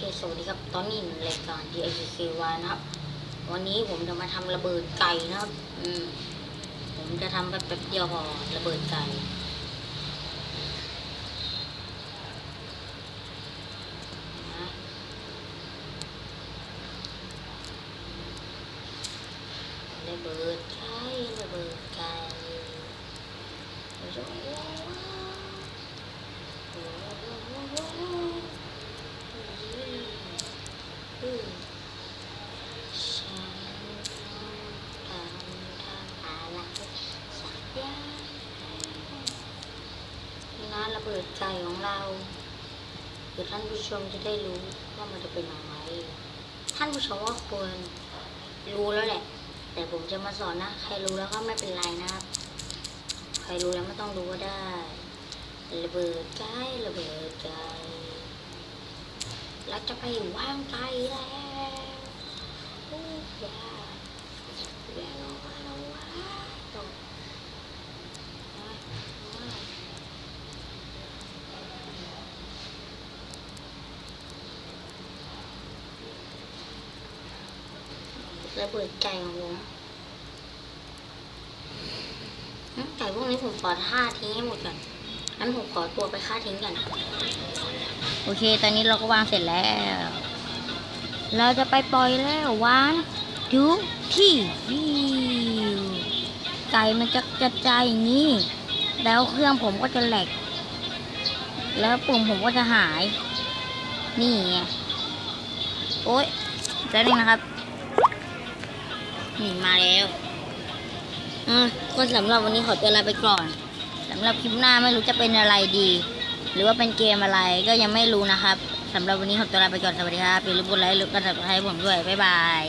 สวัสดีครับ ตอนนี้รายการ DICKY นะครับ วันนี้ผมจะมาทำระเบิดไก่นะครับ อืม ผมจะทำแบบแป๊บเดียวพอระเบิดไก่นะระเบิดไก่ ระเบิดไก่ฉันต้องการทำอะไรสักอย่าง นะระเบิดไก่ของเราเดี๋ยวท่านผู้ชมจะได้รู้ว่ามันจะเป็นอะไรท่านผู้ชมว่าควรรู้แล้วแหละ แต่ผมจะมาสอนนะ ใครรู้แล้วก็ไม่เป็นไรนะครับ ใครรู้แล้วไม่ต้องรู้ก็ได้ ระเบิดไกลระเบิดไกลเราจะไปว่างไกลแล้วโอ้ยอยาอย่าลงมาลงมาตกมามา ระเบิดไก่ของผมไก่พวกนี้ผมขอท่าทิ้งให้หมดก่อนงั้นผมขอตัวไปฆ่าทิ้งก่อนโอเค ตอนนี้เราก็วางเสร็จแล้ว เราจะไปปล่อยแล้ววันดูที่วิวไก่มันจะกระจายอย่างนี้ แล้วเครื่องผมก็จะแหลก แล้วปุ่มผมก็จะหาย นี่ไงโอ๊ยแล้วนึงนะครับ หนี่มาแล้วอะก็สำหรับวันนี้ขอตัวลาไปก่อนสำหรับคลิปหน้าไม่รู้จะเป็นอะไรดี หรือว่าเป็นเกมอะไรก็ยังไม่รู้นะครับสำหรับวันนี้ขอตัวลาไปก่อนสวัสดีครับอย่าลืมกดไลค์หรือกดติดตามให้ผมด้วยบ๊ายบาย